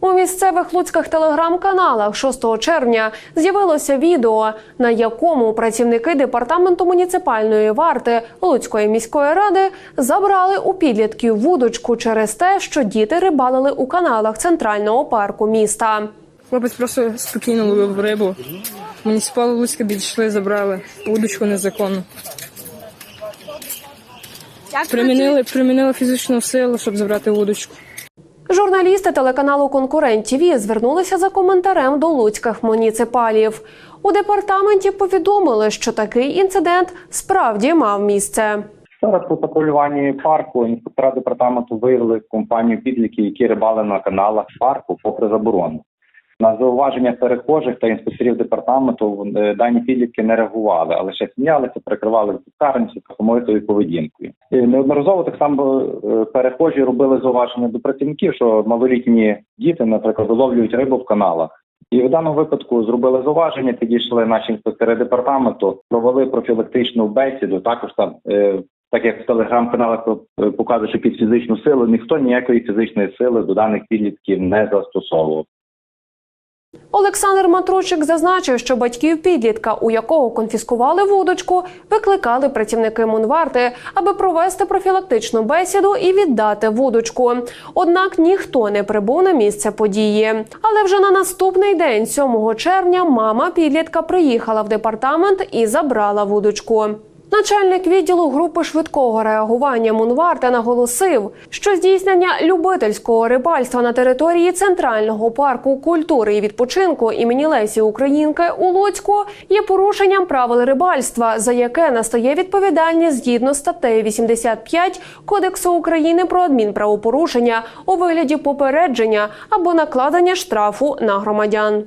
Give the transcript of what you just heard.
У місцевих луцьких телеграм-каналах 6 червня з'явилося відео, на якому працівники департаменту муніципальної варти Луцької міської ради забрали у підлітків вудочку через те, що діти рибалили у каналах центрального парку міста. Хлопець просто спокійно ловив рибу. Муніципали Луцька підійшли, забрали удочку незаконно. Примінили, примінили фізичну силу, щоб забрати удочку. Журналісти телеканалу Конкурент ТВ звернулися за коментарем до луцьких муніципалів. У департаменті повідомили, що такий інцидент справді мав місце. Зараз у патрулюванні парку інспектора департаменту виявили компанію підліки, які рибали на каналах парку попри заборону. На зауваження перехожих та інспекторів департаменту е, дані підлітки не реагували, а лише сміялися, прикривали цікавістю та помилитою поведінкою. І неодноразово так само е, перехожі робили зауваження до працівників, що малолітні діти, наприклад, виловлюють рибу в каналах. І в даному випадку зробили зауваження, підійшли наші інспектори департаменту, провели профілактичну бесіду. Також там, е, так як в телеграм-каналах е, показує, що під фізичну силу ніхто ніякої фізичної сили до даних підлітків не застосовував. Олександр Матручик зазначив, що батьків підлітка, у якого конфіскували вудочку, викликали працівники Мунварти, аби провести профілактичну бесіду і віддати вудочку. Однак ніхто не прибув на місце події. Але вже на наступний день, 7 червня, мама підлітка приїхала в департамент і забрала вудочку. Начальник відділу групи швидкого реагування Мунварта наголосив, що здійснення любительського рибальства на території центрального парку культури і відпочинку імені Лесі Українки у Луцьку є порушенням правил рибальства, за яке настає відповідальність згідно статтею 85 Кодексу України про адмінправопорушення у вигляді попередження або накладення штрафу на громадян.